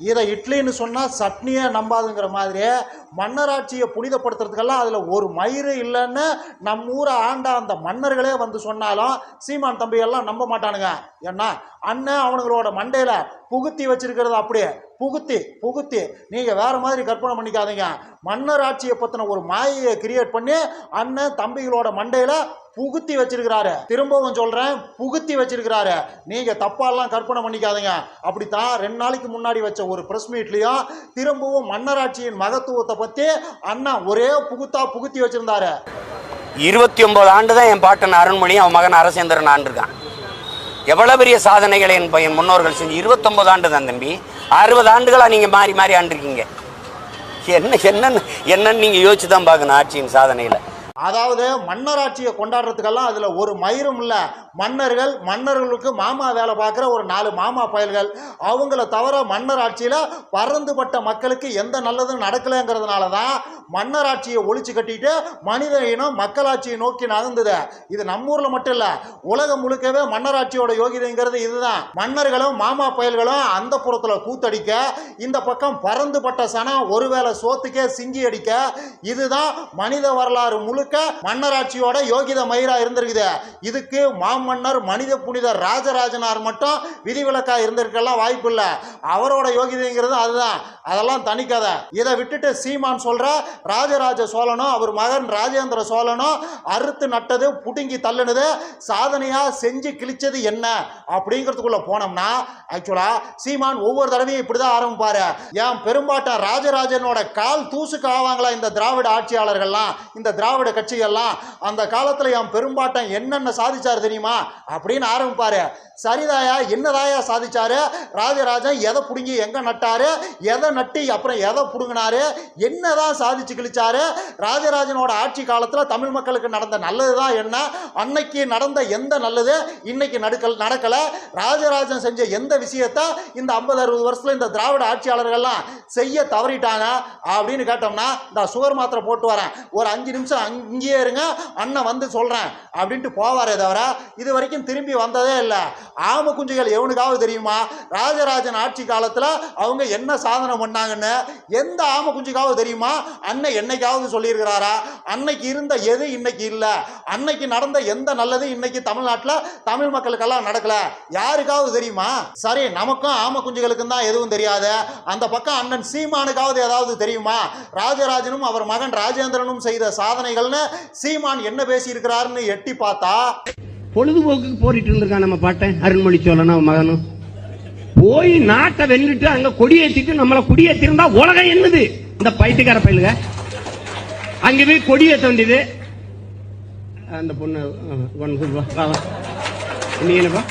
இதை இட்லின்னு சொன்னால் சட்னியே நம்பாதுங்கிற மாதிரி மன்னராட்சியை புனிதப்படுத்துறதுக்கெல்லாம் அதில் ஒரு மயிறு இல்லைன்னு நம்ம ஊரை ஆண்ட அந்த மன்னர்களே வந்து சொன்னாலும் சீமான் தம்பியெல்லாம் நம்ப மாட்டானுங்க. ஏன்னா அண்ணன் அவனுங்களோட மண்டையில் புகுத்தி வச்சிருக்கிறது அப்படியே. புகுத்தி புகுத்தி. நீங்கள் வேற மாதிரி கற்பனை பண்ணிக்காதீங்க. மன்னர் ஆட்சியை பற்றின ஒரு மாயையை கிரியேட் பண்ணி அண்ணன் தம்பிகளோட மண்டையில் புகுத்தி வச்சிருக்கிறாரு. திரும்பவும் சொல்கிறேன் புகுத்தி வச்சிருக்கிறாரு. நீங்கள் தப்பாலாம் கற்பனை பண்ணிக்காதீங்க. அப்படித்தான் ரெண்டு நாளைக்கு முன்னாடி வச்ச ஒரு பிரஸ் மீட்லேயும் திரும்பவும் மன்னராட்சியின் மகத்துவத்தை பற்றி அண்ணா ஒரே புகுத்தா புகுத்தி வச்சிருந்தாரு. இருபத்தி ஒன்பது ஆண்டு தான் என் பாட்டன் அருண்மொழி அவன் மகன் அரசேந்திரன் ஆண்டிருக்கான். எவ்வளோ பெரிய சாதனைகளை என் பையன் முன்னோர்கள் செஞ்சு இருபத்தொம்பது ஆண்டு தான் தம்பி. அறுபது ஆண்டுகளாக நீங்கள் மாறி மாறி ஆண்டிருக்கீங்க. என்ன என்னன்னு என்னன்னு நீங்கள் யோசிச்சு தான் பார்க்கணும் ஆட்சியின் சாதனையில். அதாவது மன்னராட்சியை கொண்டாடுறதுக்கெல்லாம் அதில் ஒரு மயிரும் இல்லை மன்னர்கள் மன்னர்களுக்கு மாமா வேலை பார்க்குற ஒரு நாலு மாமா பயல்கள். அவங்கள தவிர மன்னர் ஆட்சியில் பறந்துபட்ட மக்களுக்கு எந்த நல்லதும் நடக்கலைங்கிறதுனால தான் மன்னராட்சியை ஒழிச்சு கட்டிட்டு மனித இனம் மக்களாட்சியை நோக்கி நகர்ந்தது. இது நம்ம ஊரில் மட்டும் இல்லை உலகம் முழுக்கவே மன்னராட்சியோட யோகிதைங்கிறது இதுதான். மன்னர்களும் மாமா பயல்களும் அந்த புறத்தில் கூத்தடிக்க இந்த பக்கம் பறந்துபட்ட சனம் ஒருவேளை சோத்துக்கே சிங்கி அடிக்க இதுதான் மனித வரலாறு முழுக்க மன்னராட்சியோட யோகித மயிரா இருந்திருக்குது. இதுக்கு மன்னர் மனித புனிதர் ராஜராஜனார் மட்டும் விதிவிலக்காக இருந்திருக்கலாம் வாய்ப்பு இல்லை. அவரோட யோகிதைங்கிறது அதுதான். அதெல்லாம் தனிக்கதை இதை விட்டுட்டு சீமான் சொல்கிற ராஜராஜ சோழனும் அவர் மகன் ராஜேந்திர சோழனும் அறுத்து நட்டது புடுங்கி தள்ளுனது சாதனையாக செஞ்சு கிழிச்சது என்ன? அப்படிங்கிறதுக்குள்ள போனோம்னா ஆக்சுவலாக சீமான் ஒவ்வொரு தடவையும் இப்படி தான் ஆரம்பிப்பார். ஏன் பெரும்பாட்டன் ராஜராஜனோட கால் தூசுக்கு ஆவாங்களா இந்த திராவிட ஆட்சியாளர்கள்லாம் இந்த திராவிட கட்சிகள்லாம்? அந்த காலத்தில் என் பெரும்பாட்டம் என்னென்ன சாதிச்சார் தெரியுமா? அப்படின்னு ஆரம்பிப்பாரு. சரிதாயா என்னதாயா சாதிச்சாரு? ராஜராஜன் எதை பிடுங்கி எங்க நட்டாரு? எதை நட்டி அப்புறம் எதை பிடுங்கினாரு? என்னதான் சாதிச்சு கிழிச்சாரு? ராஜராஜனோட ஆட்சி காலத்துல தமிழ் மக்களுக்கு நடந்த நல்லதுதான் என்ன? அன்னைக்கு நடந்த எந்த நல்லது? இன்னைக்கு நடக்கல் நடக்கல. ராஜராஜன் செஞ்ச எந்த விஷயத்த இந்த ஐம்பது அறுபது வருஷத்துல இந்த திராவிட ஆட்சியாளர்கள்லாம் செய்ய தவறிட்டாங்க அப்படின்னு கேட்டோம்னா இந்த சுகர் மாத்திரை போட்டு வரேன். ஒரு அஞ்சு நிமிஷம் அங்கேயே இங்கேயே இருங்க. அண்ணன் வந்து சொல்றேன். அப்படின்ட்டு போவாரே தவிர இது வரைக்கும் திரும்பி வந்ததே இல்லை. ஆம குஞ்சுகள் எவனுக்காவது தெரியுமா? ராஜராஜன் ஆட்சி காலத்தில் அவங்க என்ன சாதனை பண்ணாங்கன்னு எந்த ஆம குஞ்சுக்காவது தெரியுமா? அண்ணன் என்னைக்காவது சொல்லியிருக்கிறாரா? அன்னைக்கு இருந்த எது இன்னைக்கு இல்லை? அன்னைக்கு நடந்த எந்த நல்லது இன்னைக்கு தமிழ்நாட்டில் தமிழ் மக்களுக்கெல்லாம் நடக்கல? யாருக்காவது தெரியுமா? சரி நமக்கும் ஆம குஞ்சுகளுக்கும் தான் எதுவும் தெரியாது. அந்த பக்கம் அண்ணன் சீமானுக்காவது ஏதாவது தெரியுமா? ராஜராஜனும் அவர் மகன் ராஜேந்திரனும் செய்த சாதனைகள்னு சீமான் என்ன பேசியிருக்கிறாருன்னு எட்டி பார்த்தா பொழுதுபோக்குக்கு போரிட்டு இருந்திருக்கான் நம்ம பாட்டை. அருண்மொழி சோழனா மகனும் போய் நாட்டை வென்னுட்டு அங்க கொடியேத்திட்டு நம்மள குடியேத்திருந்தா உலகம் என்னது? இந்த பைத்தியக்கார பயிலுக. அங்க போய் கொடியேத்த வேண்டியது. அந்த பொண்ணு ஒன் குட் நீ என்னப்பா?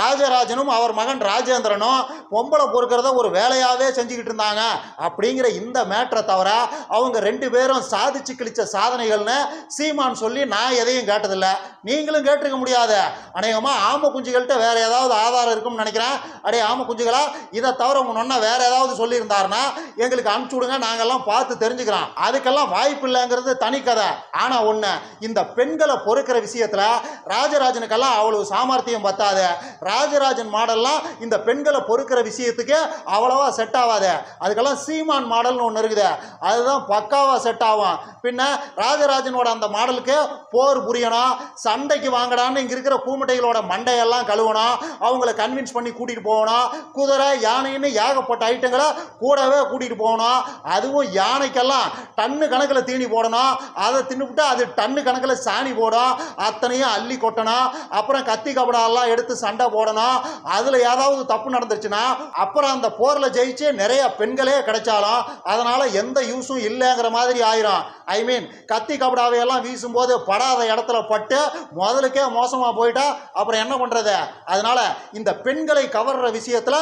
ராஜராஜனும் அவர் மகன் ராஜேந்திரனும் பொம்பளை பொறுக்கிறத ஒரு வேலையாகவே செஞ்சுக்கிட்டு இருந்தாங்க. அப்படிங்கிற இந்த மேட்டரை தவிர அவங்க ரெண்டு பேரும் சாதிச்சு கிழிச்ச சாதனைகள்னு சீமான் சொல்லி நான் எதையும் கேட்டதில்ல. நீங்களும் கேட்டிருக்க முடியாது. அநேகமாக ஆம குஞ்சுகள்கிட்ட வேற ஏதாவது ஆதாரம் இருக்கும்னு நினைக்கிறேன். அடே ஆம குஞ்சுகளா இதை தவிர உங்க நொன்னா வேற ஏதாவது சொல்லியிருந்தாருன்னா எங்களுக்கு அனுப்பிச்சு விடுங்க. நாங்கள்லாம் பார்த்து தெரிஞ்சுக்கிறோம். அதுக்கெல்லாம் வாய்ப்பு இல்லைங்கிறது தனி கதை. ஆனால் ஒன்று இந்த பெண்களை பொறுக்கிற விஷயத்தில் ராஜராஜனுக்கெல்லாம் அவ்வளவு சாமர்த்தியம் பத்தாது. ராஜராஜன் மாடல்லாம் இந்த பெண்களை பொறுக்கிற விஷயத்துக்கு அவ்வளோவா செட் ஆகாது அதுக்கெல்லாம் சீமான் மாடல்னு ஒன்று இருக்குது. அதுதான் பக்காவாக செட் ஆகும் பின்ன ராஜராஜனோட அந்த மாடலுக்கு போர் புரியணும். சண்டைக்கு வாங்கடான்னு இங்கே இருக்கிற பூமட்டைகளோட மண்டையெல்லாம் கழுவணும். அவங்கள கன்வின்ஸ் பண்ணி கூட்டிகிட்டு போகணும். குதிரை யானைன்னு ஏகப்பட்ட ஐட்டங்களை கூடவே கூட்டிகிட்டு போகணும். அதுவும் யானைக்கெல்லாம் டன்னு கணக்கில் தீனி போடணும். அதை தின்னுபிட்டு அது டன்னு கணக்கில் சாணி போடும். அத்தனையும் அள்ளி கொட்டணும். அப்புறம் கத்தி கபடாலாம் எடுத்து சண்டை போடணும். அதில் ஏதாவது தப்பு நடந்துச்சுன்னா அப்புறம் அந்த போரில் ஜெயிச்சு நிறைய பெண்களே கிடைச்சாலும் அதனால் எந்த யூஸும் இல்லைங்கிற மாதிரி ஆயிரும் ஐ மீன் கத்தி கபடாவையெல்லாம் வீசும்போது படாத இடத்துல பட்டு முதலுக்கே மோசமாக போயிட்டா அப்புறம் என்ன பண்ணுறது அதனால இந்த பெண்களை கவர்ற விஷயத்தில்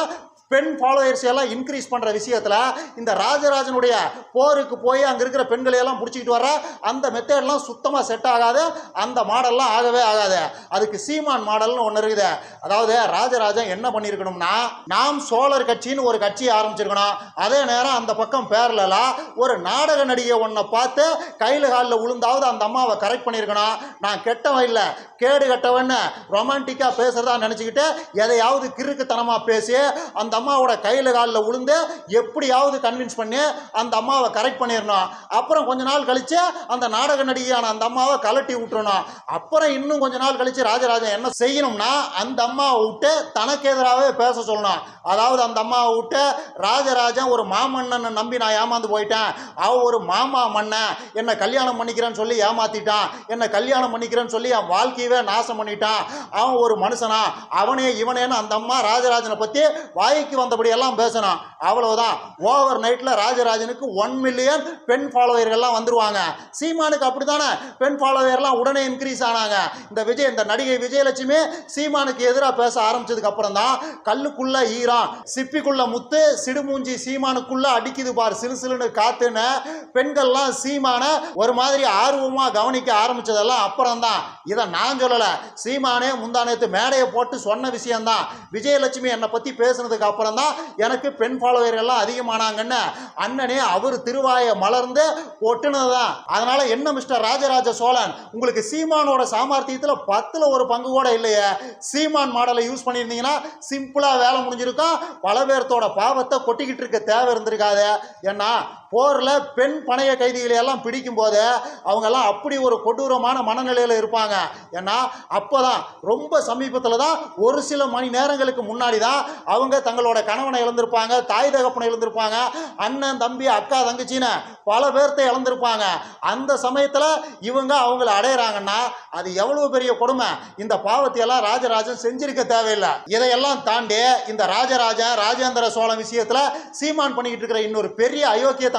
பெண் ஃபாலோயர்ஸ் எல்லாம் இன்க்ரீஸ் பண்ணுற விஷயத்தில் இந்த ராஜராஜனுடைய போருக்கு போய் அங்கே இருக்கிற பெண்களை எல்லாம் பிடிச்சிக்கிட்டு வர அந்த மெத்தேட்லாம் சுத்தமாக செட் ஆகாது. அந்த மாடல்லாம் ஆகவே ஆகாது. அதுக்கு சீமான் மாடல்னு ஒன்று இருக்குது. அதாவது ராஜராஜன் என்ன பண்ணியிருக்கணும்னா நாம் சோழர் கட்சின்னு ஒரு கட்சியை ஆரம்பிச்சிருக்கணும். அதே நேரம் அந்த பக்கம் பேரலாம் ஒரு நாடக நடிகை ஒன்றை பார்த்து கையில் காலில் விழுந்தாவது அந்த அம்மாவை கரெக்ட் பண்ணியிருக்கணும். நான் கெட்டவன் இல்லை கேடு கெட்டவன்னு ரொமான்டிக்காக பேசுறதா நினச்சிக்கிட்டு எதையாவது கிறுக்குத்தனமாக பேசி அந்த அம்மாவோட கையில் காலில் விழுந்து எப்படியாவது கன்வின்ஸ் பண்ணி அந்த அம்மாவை கரெக்ட் பண்ணிடணும். அப்புறம் கொஞ்ச நாள் கழித்து அந்த நாடக நடிகையான அந்த அம்மாவை கலட்டி விட்டுறணும். அப்புறம் இன்னும் கொஞ்ச நாள் கழித்து ராஜராஜன் என்ன செய்யணும்னா அந்த அம்மாவை விட்டு தனக்கு எதிராகவே பேச சொல்லணும். அதாவது அந்த அம்மாவை விட்டு ராஜராஜன் ஒரு மாமன்னனை நம்பி நான் ஏமாந்து போயிட்டேன். அவ ஒரு மாமா மன்னன். என்னை கல்யாணம் பண்ணிக்கிறேன்னு சொல்லி ஏமாத்திட்டான். என்னை கல்யாணம் பண்ணிக்கிறேன்னு சொல்லி என் வாழ்க்கையவே நாசம் பண்ணிட்டான். அவன் ஒரு மனுஷனா. அவனே இவனேன்னு அந்த அம்மா ராஜராஜனை பற்றி வாய்க்கு வந்தபடி எல்லாம் பேசணும் அவ்வளவுதான். ஓவர் நைட்டில் ராஜராஜனுக்கு ஒன் மில்லியன் பெண் ஃபாலோவர்கள்லாம் வந்துருவாங்க. சீமானுக்கு அப்படி தானே பெண் ஃபாலோவர்லாம் உடனே இன்க்ரீஸ் ஆனாங்க. இந்த விஜய் இந்த நடிகை விஜயலட்சுமி சீமானுக்கு எதிராக பேச ஆரம்பிச்சதுக்கு அப்புறம் தான் கல்லுக்குள்ள ஈரம் சிப்பிக்குள்ள முத்து சிடுமூஞ்சி சீமானுக்குள்ள அடிக்குது பார். சிலு சிலுன்னு காத்துன்னு பெண்கள்லாம் சீமான ஒரு மாதிரி ஆர்வமா கவனிக்க ஆரம்பிச்சதெல்லாம் அப்புறம் தான் இதை நான் சொல்லலை. சீமானே முந்தானேத்து மேடையை போட்டு சொன்ன விஷயம்தான். விஜயலட்சுமி என்னை பற்றி பேசுனதுக்கு அப்புறம் தான் எனக்கு பெண் ஃபாலோவர்கள்லாம் அதிகமானாங்கன்னு அண்ணனே அவர் திருவாயை மலர்ந்து ஒட்டுனது தான் அதனால என்ன மிஸ்டர் ராஜராஜ சோழன்? உங்களுக்கு சீமானோட சாமர்த்தியத்தில் பத்தில் ஒரு பங்கு கூட இல்லையே. சீமான் மாடலை யூஸ் பண்ணியிருந்தீங்கன்னா சிம்பிளாக வேலை முடிஞ்சிருக்கும். பல பேர்த்தோட பாவத்தை கொட்டிக்கிட்டு இருக்க தேவை இருந்திருக்காது. ஏன்னா போரில் பெண் பணைய கைதிகளை எல்லாம் பிடிக்கும்போது அவங்கெல்லாம் அப்படி ஒரு கொடூரமான மனநிலையில் இருப்பாங்க. ஏன்னா அப்போ தான் ரொம்ப சமீபத்தில் தான் ஒரு சில மணி நேரங்களுக்கு முன்னாடி தான் அவங்க தங்களோட கணவனை இழந்திருப்பாங்க தாய் தகப்பனை இழந்திருப்பாங்க அண்ணன் தம்பி அக்கா தங்கச்சின்னு பல பேர்த்த இழந்திருப்பாங்க. அந்த சமயத்தில் இவங்க அவங்கள அடையிறாங்கன்னா அது எவ்வளவு பெரிய கொடுமை. இந்த பாவத்தையெல்லாம் ராஜராஜன் செஞ்சிருக்க தேவையில்லை. இதையெல்லாம் தாண்டி இந்த ராஜராஜன் ராஜேந்திர சோழன் விஷயத்தில் சீமான் பண்ணிக்கிட்டு இருக்கிற இன்னொரு பெரிய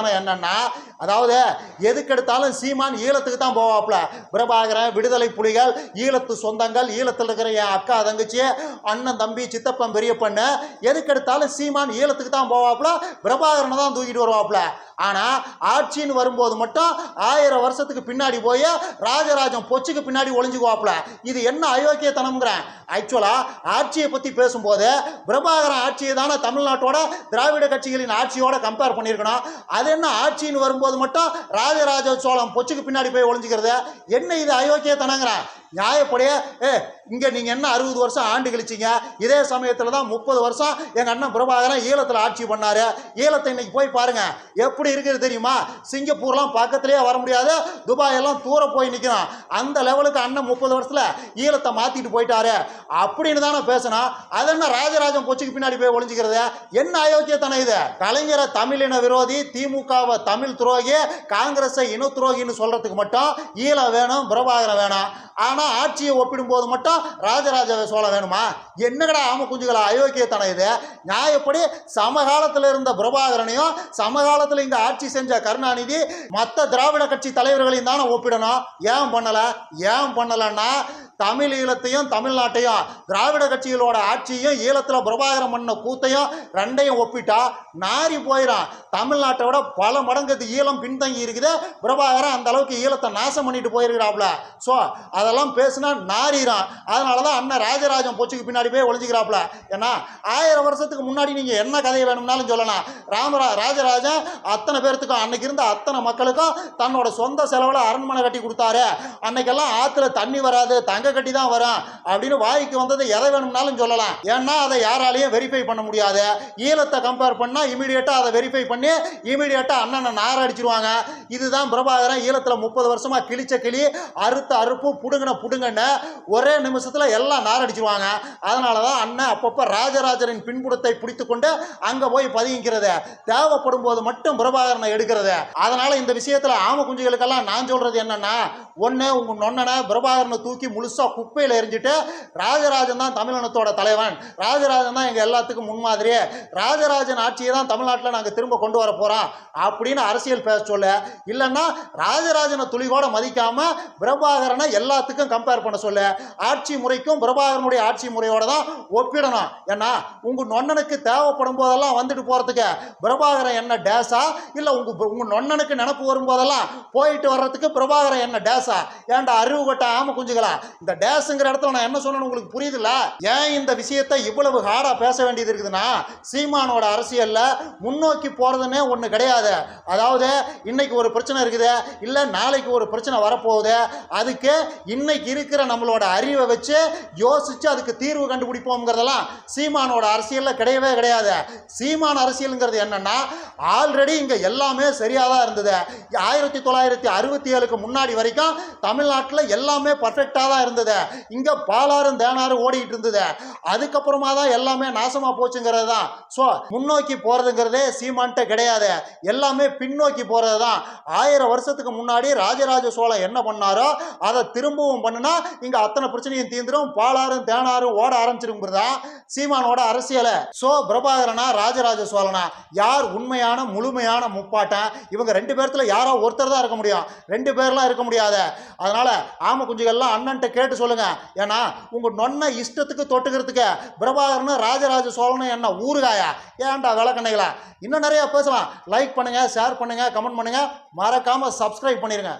அயோக்கியத்தனம் என்னன்னா அதாவது எதுக்கெடுத்தாலும் சீமான் ஈழத்துக்கு தான் போவாப்ல பிரபாகரன் விடுதலை புலிகள் ஈழத்து சொந்தங்கள் ஈழத்தில் இருக்கிற என் அக்கா தங்கச்சி அண்ணன் தம்பி சித்தப்பன் பெரியப்பண்ணு எதுக்கெடுத்தாலும் சீமான் ஈழத்துக்கு தான் போவாப்ல பிரபாகரனை தான் தூக்கிட்டு வருவாப்ல ஆனால் ஆட்சின்னு வரும்போது மட்டும் ஆயிரம் வருஷத்துக்கு பின்னாடி போய் ராஜராஜன் பொச்சுக்கு பின்னாடி ஒளிஞ்சுக்குவாப்ல இது என்ன அயோக்கியத்தனம்ங்கிறேன். ஆக்சுவலாக ஆட்சியை பற்றி பேசும்போது பிரபாகரன் ஆட்சியை தானே தமிழ்நாட்டோட திராவிட கட்சிகளின் ஆட்சியோட கம்பேர் பண்ணியிருக்கணும். அது என்ன ஆட்சின்னு வரும்போது மட்டும் ராஜராஜ சோழன் பொச்சுக்கு பின்னாடி போய் ஒளிஞ்சுக்கிறது. என்ன இது அயோக்கியத்தனங்கிறேன் நியாயப்படியே ஏ இங்கே நீங்கள் என்ன அறுபது வருஷம் ஆண்டு கழிச்சிங்க? இதே சமயத்தில் தான் முப்பது வருஷம் எங்கள் அண்ணன் பிரபாகரன் ஈழத்தில் ஆட்சி பண்ணார். ஈழத்தை இன்னைக்கு போய் பாருங்கள் எப்படி இருக்குது தெரியுமா? சிங்கப்பூர்லாம் பக்கத்துலேயே வர முடியாது. துபாய் எல்லாம் தூரம் போய் நிற்கிறான் அந்த லெவலுக்கு அண்ணன் முப்பது வருஷத்தில் ஈழத்தை மாற்றிட்டு போயிட்டாரு. அப்படின்னு தானே பேசணும் அது என்ன ராஜராஜன் பொச்சுக்கு பின்னாடி போய் ஒளிஞ்சிக்கிறது? என்ன அயோக்கியத்தனம் இது? கலைஞரை தமிழின விரோதி திமுகவை தமிழ் துரோகி காங்கிரஸை இன துரோகின்னு சொல்கிறதுக்கு மட்டும் ஈழ வேணும் பிரபாகரன் வேணும். ஆனால் ஆட்சியை ஒப்பிடும்போது மட்டும் ராஜராஜ சோழ வேணுமா? என்னங்கடா ஆம குஞ்சுகளா? அயோக்கியத்தனம் இது. நியாயப்படி சமகாலத்தில் இருந்த பிரபாகரனையும் சமகாலத்தில் இங்கே ஆட்சி செஞ்ச கருணாநிதி மற்ற திராவிட கட்சி தலைவர்களையும் தானே ஒப்பிடணும். ஏன் பண்ணலை? ஏன் பண்ணலைன்னா தமிழ் ஈழத்தையும் தமிழ்நாட்டையும் திராவிட கட்சிகளோட ஆட்சியும் ஈழத்தில் பிரபாகரம் பண்ண கூத்தையும் ரெண்டையும் ஒப்பிட்டா நாரி போயிடும் தமிழ்நாட்டை விட பல மடங்கு ஈழம் பின்தங்கி இருக்குது. பிரபாகரம் அந்த அளவுக்கு ஈழத்தை நாசம் பண்ணிட்டு போயிருக்கிறாப்ல ஸோ அதெல்லாம் பேசுனா நாரிடும் அதனால தான் அண்ணன் ராஜராஜன் பொச்சுக்கு பின்னாடி போய் ஒழிஞ்சிக்கிறாப்ல ஏன்னா ஆயிரம் வருஷத்துக்கு முன்னாடி நீங்கள் என்ன கதையை வேணும்னாலும் சொல்லலாம். ராமரா ராஜராஜன் அத்தனை பேர்த்துக்கும் அன்னைக்கு இருந்த அத்தனை மக்களுக்கும் தன்னோட சொந்த செலவில் அரண்மனை கட்டி கொடுத்தாரு. அன்னைக்கெல்லாம் ஆற்றுல தண்ணி வராது தங்க கட்டி தான் வரும் அப்படின்னு வாய்க்கு வந்தது எதை வேணும்னாலும் சொல்லலாம். ஏன்னா அதை யாராலையும் வெரிஃபை பண்ண முடியாது. ஈழத்தை கம்பேர் பண்ணால் இமீடியட்டாக அதை வெரிஃபை பண்ணி இமீடியட்டாக அண்ணனை நார அடிச்சிருவாங்க. இதுதான் பிரபாகரன் ஈழத்தில் முப்பது வருஷமாக கிழிச்ச கிளி அறுத்த அறுப்பு புடுங்கின புடுங்கன்னு ஒரே நிமிஷத்தில் எல்லாம் நார அடிச்சிருவாங்க. அதனால தான் அண்ணன் அப்பப்போ ராஜராஜரின் பின்புடத்தை பிடித்து கொண்டு அங்கே போய் பதுங்கிக்கிறது. தேவைப்படும் போது மட்டும் பிரபாகரனை எடுக்கிறது. அதனால இந்த விஷயத்தில் ஆம குஞ்சுகளுக்கெல்லாம் நான் சொல்றது என்னன்னா ஒன்று உங்கள் நொன்னனை பிரபாகரனை தூக்கி முழுசாக குப்பையில் எரிஞ்சிட்டு ராஜராஜன் தான் தமிழினத்தோட தலைவன். ராஜராஜன் தான் எங்கள் எல்லாத்துக்கும் முன்மாதிரி ராஜராஜன் ஆட்சியை தான் தமிழ்நாட்டில் நாங்கள் திரும்ப கொண்டு வர போகிறோம் அப்படின்னு அரசியல் பேச சொல்ல. இல்லைன்னா ராஜராஜனை துளிகோட மதிக்காமல் பிரபாகரனை எல்லாத்துக்கும் கம்பேர் பண்ண சொல்ல. ஆட்சி முறைக்கும் பிரபாகரனுடைய ஆட்சி முறையோட தான் ஒப்பிடணும். ஏன்னா உங்கள் நொன்னனுக்கு தேவைப்படும் போதெல்லாம் வந்துட்டு போகிறதுக்கு பிரபாகரன் என்ன டேஸா இல்லை உங்கள் உங்கள் நொன்னனுக்கு நினப்பு வரும்போதெல்லாம் போயிட்டு வர்றதுக்கு பிரபாகரன் என்ன டேஸ் டேஸா? ஏன்டா அறிவு கொட்ட ஆம குஞ்சுகளா? இந்த டேஸுங்கிற இடத்துல நான் என்ன சொல்லணும் உங்களுக்கு புரியுதுல்ல? ஏன் இந்த விஷயத்தை இவ்வளவு ஹார்டா பேச வேண்டியது இருக்குதுன்னா சீமானோட அரசியல்ல முன்னோக்கி போறதுன்னே ஒண்ணு கிடையாது. அதாவது இன்னைக்கு ஒரு பிரச்சனை இருக்குது இல்ல நாளைக்கு ஒரு பிரச்சனை வரப்போகுது. அதுக்கு இன்னைக்கு இருக்கிற நம்மளோட அறிவை வச்சு யோசிச்சு அதுக்கு தீர்வு கண்டுபிடிப்போம்ங்கிறதெல்லாம் சீமானோட அரசியல்ல கிடையவே கிடையாது. சீமான் அரசியலுங்கிறது என்னன்னா ஆல்ரெடி இங்க எல்லாமே சரியாக தான் இருந்தது. ஆயிரத்தி தொள்ளாயிரத்தி அறுபத்தி ஏழுக்கு முன்னாடி வரைக்கும் தமிழ்நாட்டில் எல்லாமே பர்ஃபெக்டாக தான் இருந்தது. இங்கே பாலாறும் தேனாரும் ஓடிட்டு இருந்தது. அதுக்கப்புறமா தான் எல்லாமே நாசமா போச்சுங்கிறது தான். ஸோ முன்னோக்கி போகிறதுங்கிறதே சீமான்ட்ட கிடையாது. எல்லாமே பின்னோக்கி போகிறது தான். ஆயிரம் வருஷத்துக்கு முன்னாடி ராஜராஜ சோழன் என்ன பண்ணாரோ அதை திரும்பவும் பண்ணுனா இங்கே அத்தனை பிரச்சனையும் தீர்ந்துடும் பாலாறும் தேனாரும் ஓட ஆரம்பிச்சிருங்கிறதா சீமானோட அரசியலை. ஸோ பிரபாகரனா ராஜராஜ சோழனா? யார் உண்மையான முழுமையான முப்பாட்டன் இவங்க ரெண்டு பேர்த்தில் யாரோ ஒருத்தர் தான் இருக்க முடியும். ரெண்டு பேர்லாம் இருக்க முடியாது. அதனால ஆம குஞ்சுகள்லாம் அண்ணன்ட்ட கேட்டு சொல்லுங்க. ஏன்னா உங்க நொன்னை இஷ்டத்துக்கு தொட்டுக்கிறதுக்கு பிரபாகரனு ராஜராஜ சோழனும் என்ன ஊறுகாயா? ஏன்டா விளக்கண்ணைகளா? இன்னும் நிறைய பேசலாம். லைக் பண்ணுங்க ஷேர் பண்ணுங்க கமெண்ட் பண்ணுங்க. மறக்காம சப்ஸ்கிரைப் பண்ணிருங்க.